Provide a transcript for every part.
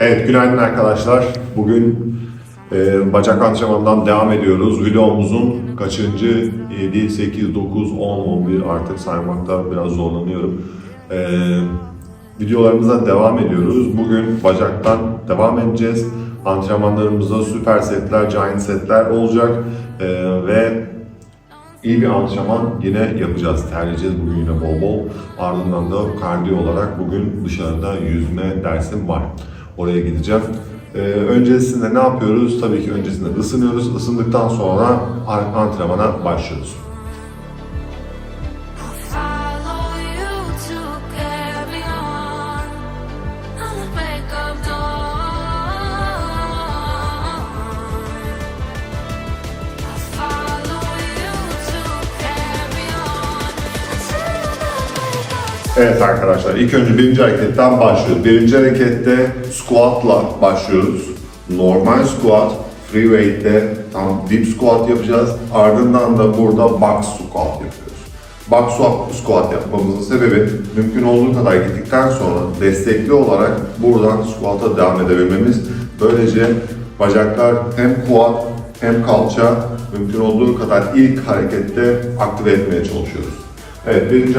Evet, günaydın arkadaşlar. Bugün e, bacak antrenmanından devam ediyoruz. Videomuzun kaçıncı? 7, 8, 9, 10, 11 artık saymakta biraz zorlanıyorum. E, videolarımıza devam ediyoruz. Bugün bacaktan devam edeceğiz. Antrenmanlarımızda süper setler, giant setler olacak. E, ve İyi bir antrenman yine yapacağız. Terleyeceğiz bugün yine bol bol. Ardından da kardiyo olarak bugün dışarıda yüzme dersim var. Oraya gideceğim. Ee, öncesinde ne yapıyoruz? Tabii ki öncesinde ısınıyoruz. Isındıktan sonra antrenmana başlıyoruz. Evet arkadaşlar ilk önce birinci hareketten başlıyoruz. Birinci harekette squatla başlıyoruz. Normal squat, free weight'te tam dip squat yapacağız. Ardından da burada box squat yapıyoruz. Box squat, yapmamızın sebebi mümkün olduğu kadar gittikten sonra destekli olarak buradan squat'a devam edebilmemiz. Böylece bacaklar hem quad hem kalça mümkün olduğu kadar ilk harekette aktive etmeye çalışıyoruz. Evet, birinci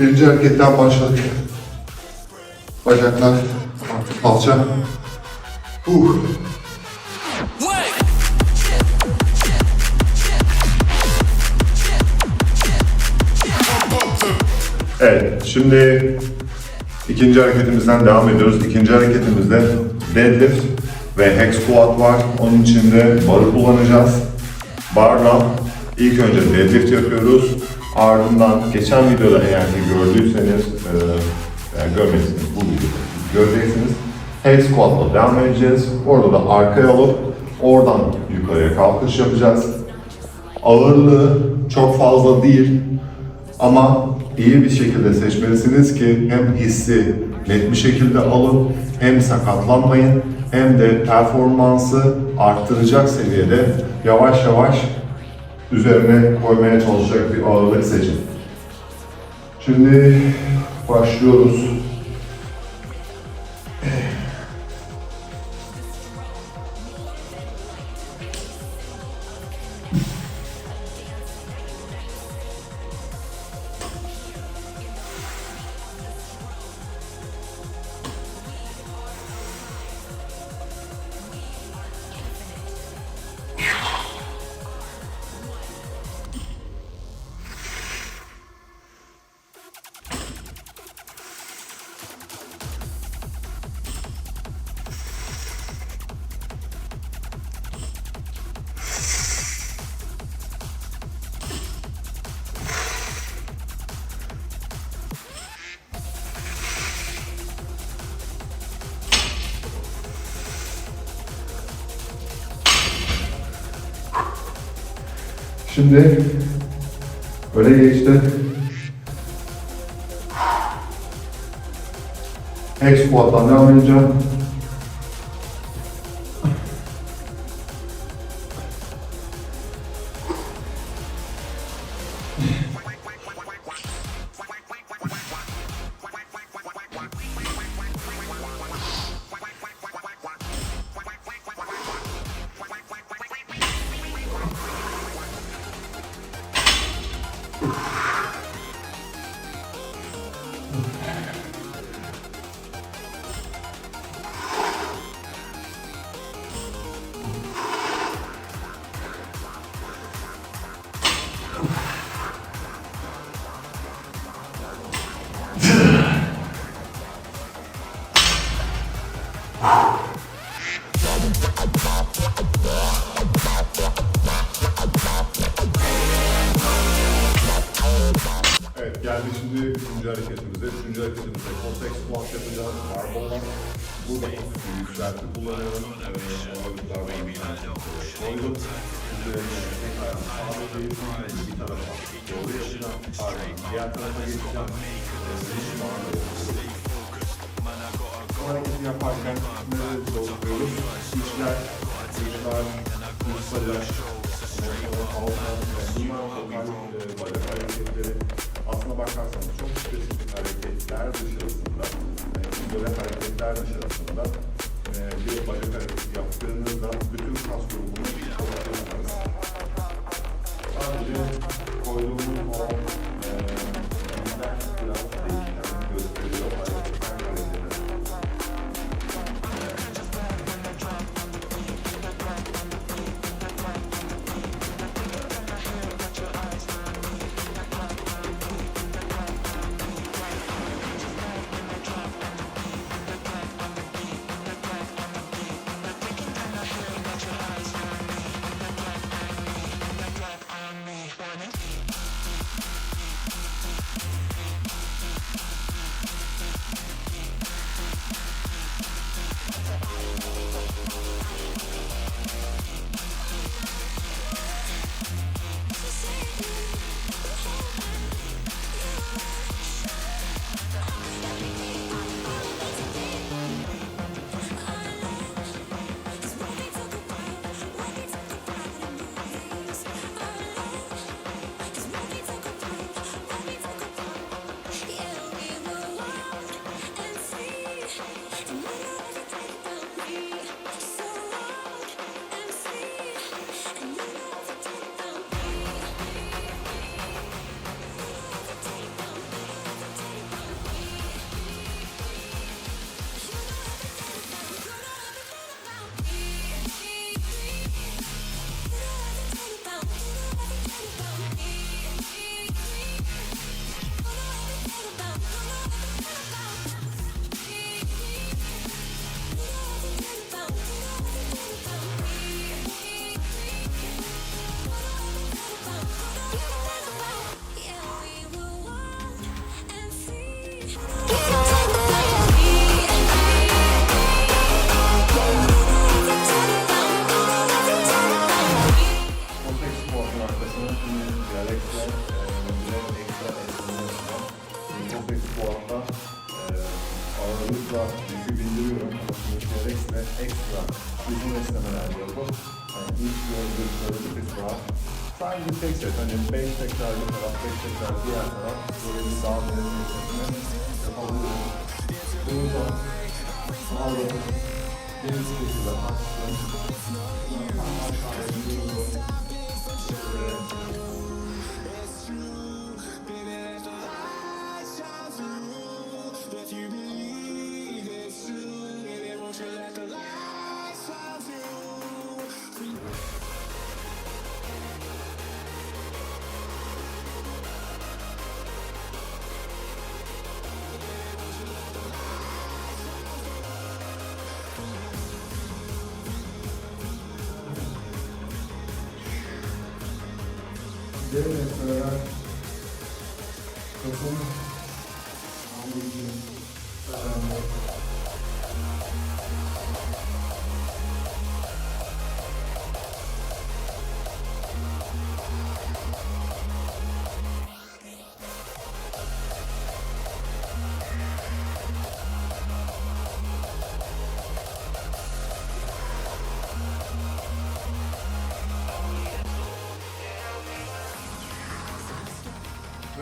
Birinci hareketten başladık. Bacaklar, artık kalça. Uh. Evet, şimdi ikinci hareketimizden devam ediyoruz. İkinci hareketimizde deadlift ve hack squat var. Onun için de barı kullanacağız. Barla ilk önce deadlift yapıyoruz. Ardından geçen videoda eğer ki gördüyseniz, e, yani görmediyseniz bu videoda göreceksiniz. Hack squat'la devam edeceğiz. Orada da arkaya alıp oradan yukarıya kalkış yapacağız. Ağırlığı çok fazla değil ama iyi bir şekilde seçmelisiniz ki hem hissi net bir şekilde alın, hem sakatlanmayın, hem de performansı arttıracak seviyede yavaş yavaş üzerine koymaya çalışacak bir ağırlık seçin. Şimdi başlıyoruz. Şimdi öne geçti. Hex squat'tan devam edeceğim. Üçüncü hareketimize. Üçüncü hareketimizde Cossack Squat yapacağız. Barbell'la. Burada yükselti kullanıyorum. Ee, koydum. Değil, bir tarafa doğru yapacağım. Diğer tarafa geçeceğim. Ee, şimdi hareketi yaparken nereye dokuyoruz? İçler, dışlar, üstler, altlar, bunlar e, hareketleri. Aslına bakarsanız çok spesifik hareketler dışarısında, böyle hareketler dışarısında bir bacak hareketi yaptığınızda bütün kas grubunu çalıştırırsınız. Sadece koyduğumuz o uzun esnemeler yapıp yani ilk gördüğüm söylediği kısmı sadece tek set hani 5 tekrar bir taraf 5 tekrar diğer taraf böyle bir daha derin bir esneme yapabilirim. Bunu da aldım. Deniz şekilde açtım. Aşağıya indiriyorum. Derin esnemeler.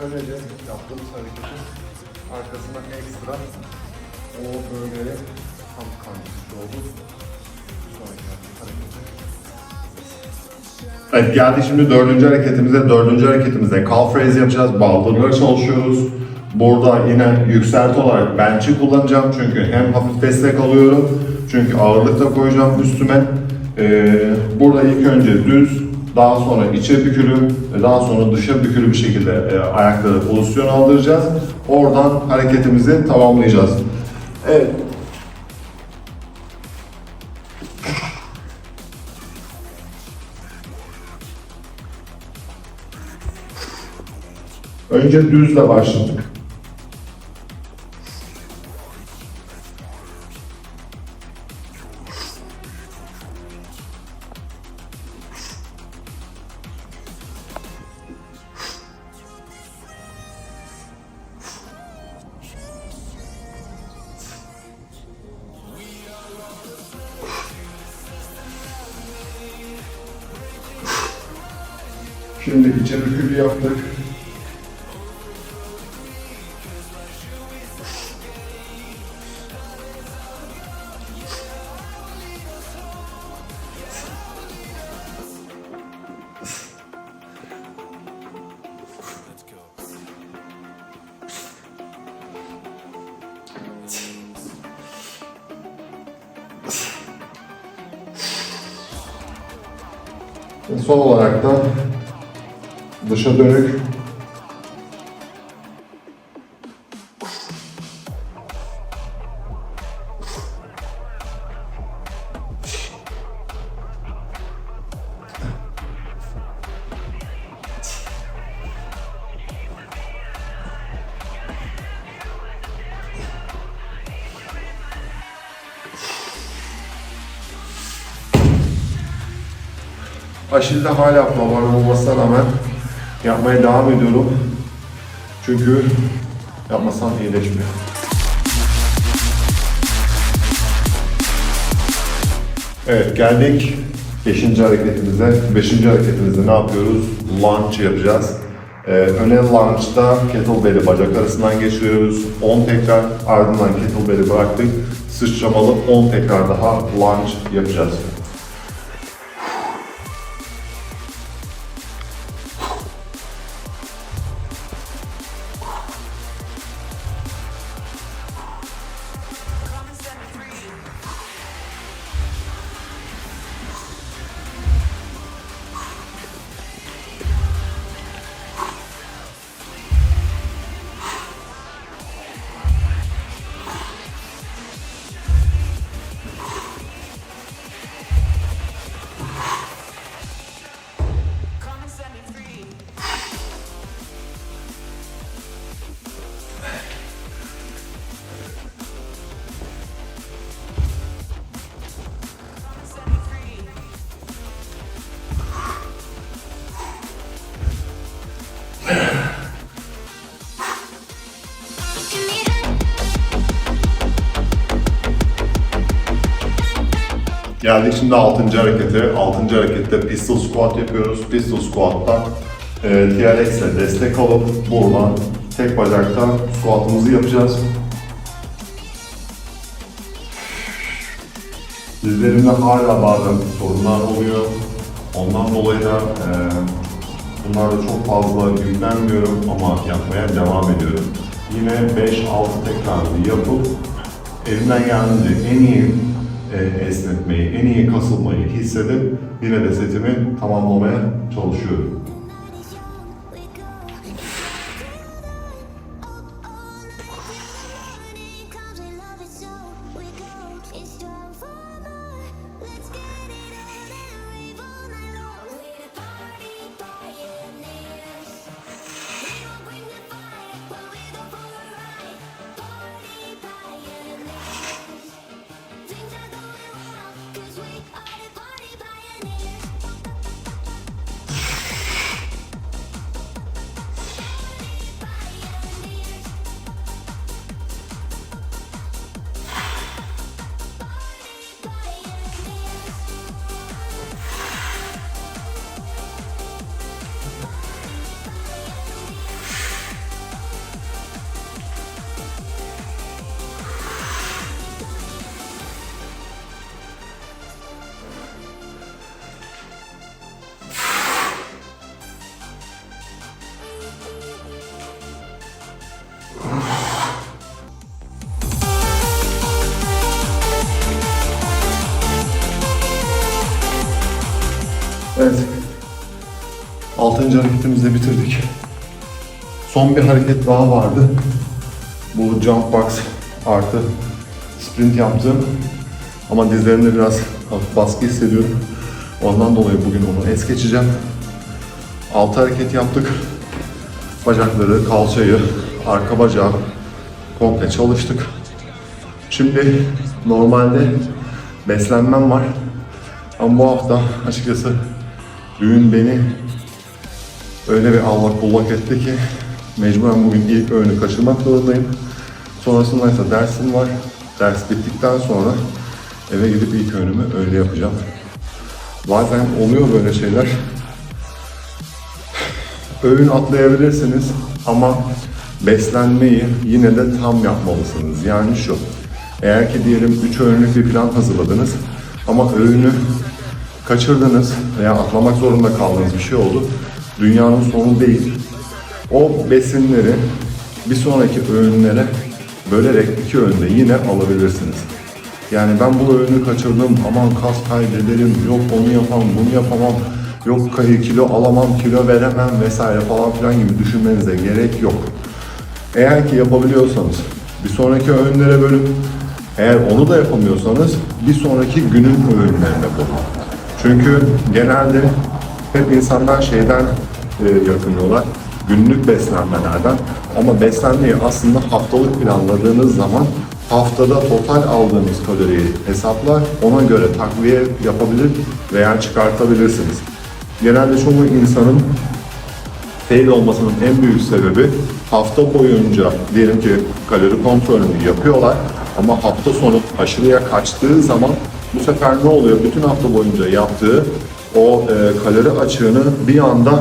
Böylece yaptığımız hareketin arkasına ekstra o böyle tam kancısı oldu. Evet geldik şimdi dördüncü hareketimize. Dördüncü hareketimizde calf raise yapacağız. Baldırlara çalışıyoruz. Burada yine yükselti olarak bench'i kullanacağım. Çünkü hem hafif destek alıyorum. Çünkü ağırlık da koyacağım üstüme. Ee, burada ilk önce düz, daha sonra içe bükülü ve daha sonra dışa bükülü bir şekilde e, ayakları pozisyon aldıracağız. Oradan hareketimizi tamamlayacağız. Evet. Önce düzle başladık. Şimdi içe bükülü yaptık. Son olarak da dışa dönük. Aşilde hala problem olmasına rağmen yapmaya devam ediyorum. Çünkü yapmasam iyileşmiyor. Evet geldik 5. hareketimize. 5. hareketimizde ne yapıyoruz? Lunge yapacağız. Ee, öne lunge'da kettlebell'i bacak arasından geçiriyoruz. 10 tekrar ardından kettlebell'i bıraktık. Sıçramalı 10 tekrar daha lunge yapacağız. Geldik şimdi 6. harekete. 6. harekette pistol squat yapıyoruz. Pistol squat'ta e, TRX ile destek alıp buradan tek bacakta squat'ımızı yapacağız. Dizlerimde hala bazen sorunlar oluyor. Ondan dolayı da e, bunlarda çok fazla yüklenmiyorum ama yapmaya devam ediyorum. Yine 5-6 tekrarı yapıp elimden geldiğince en iyi e, esnetmeyi, en iyi kasılmayı hissedip yine de setimi tamamlamaya çalışıyorum. 6. hareketimizle bitirdik. Son bir hareket daha vardı. Bu jump box artı sprint yaptım. Ama dizlerimde biraz baskı hissediyorum. Ondan dolayı bugün onu es geçeceğim. 6 hareket yaptık. Bacakları, kalçayı, arka bacağı komple çalıştık. Şimdi normalde beslenmem var. Ama bu hafta açıkçası düğün beni öyle bir allak bullak etti ki mecburen bugün ilk öğünü kaçırmak zorundayım. Sonrasında ise dersim var. Ders bittikten sonra eve gidip ilk öğünümü öyle yapacağım. Bazen oluyor böyle şeyler. Öğün atlayabilirsiniz ama beslenmeyi yine de tam yapmalısınız. Yani şu, eğer ki diyelim 3 öğünlük bir plan hazırladınız ama öğünü kaçırdınız veya atlamak zorunda kaldığınız bir şey oldu. Dünyanın sonu değil. O besinleri bir sonraki öğünlere bölerek iki öğünde yine alabilirsiniz. Yani ben bu öğünü kaçırdım, aman kas kaybederim, yok onu yapamam, bunu yapamam, yok kilo alamam, kilo veremem vesaire falan filan gibi düşünmenize gerek yok. Eğer ki yapabiliyorsanız bir sonraki öğünlere bölün. Eğer onu da yapamıyorsanız bir sonraki günün öğünlerine bölün. Çünkü genelde hep insanlar şeyden yakınıyorlar. Günlük beslenmelerden. Ama beslenmeyi aslında haftalık planladığınız zaman haftada total aldığınız kaloriyi hesaplar. Ona göre takviye yapabilir veya çıkartabilirsiniz. Genelde çoğu insanın fail olmasının en büyük sebebi hafta boyunca diyelim ki kalori kontrolünü yapıyorlar ama hafta sonu aşırıya kaçtığı zaman bu sefer ne oluyor? Bütün hafta boyunca yaptığı o e, kalori açığını bir anda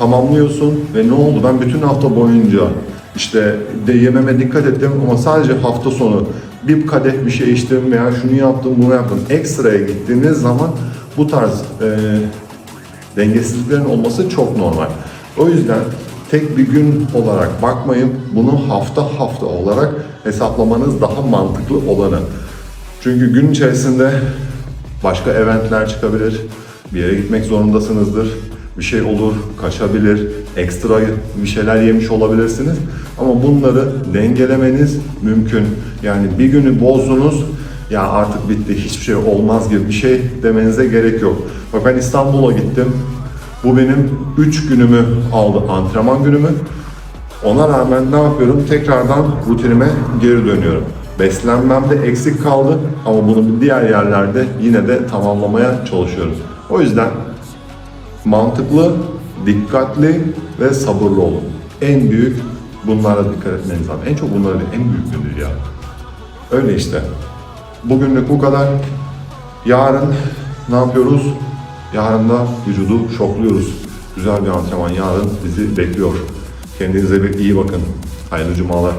tamamlıyorsun ve ne oldu? Ben bütün hafta boyunca işte de yememe dikkat ettim ama sadece hafta sonu bir kadeh bir şey içtim veya şunu yaptım bunu yaptım. Ekstraya gittiğiniz zaman bu tarz e, dengesizliklerin olması çok normal. O yüzden tek bir gün olarak bakmayın, bunu hafta hafta olarak hesaplamanız daha mantıklı olanı. Çünkü gün içerisinde başka eventler çıkabilir, bir yere gitmek zorundasınızdır, bir şey olur, kaçabilir, ekstra bir şeyler yemiş olabilirsiniz. Ama bunları dengelemeniz mümkün. Yani bir günü bozdunuz, ya artık bitti, hiçbir şey olmaz gibi bir şey demenize gerek yok. Bak ben İstanbul'a gittim. Bu benim 3 günümü aldı, antrenman günümü. Ona rağmen ne yapıyorum? Tekrardan rutinime geri dönüyorum. Beslenmemde eksik kaldı ama bunu diğer yerlerde yine de tamamlamaya çalışıyorum. O yüzden mantıklı, dikkatli ve sabırlı olun. En büyük bunlara dikkat etmeniz lazım. En çok bunlara en büyük nedir ya? Öyle işte. Bugünlük bu kadar. Yarın ne yapıyoruz? Yarın da vücudu şokluyoruz. Güzel bir antrenman yarın bizi bekliyor. Kendinize iyi bakın. Hayırlı cumalar.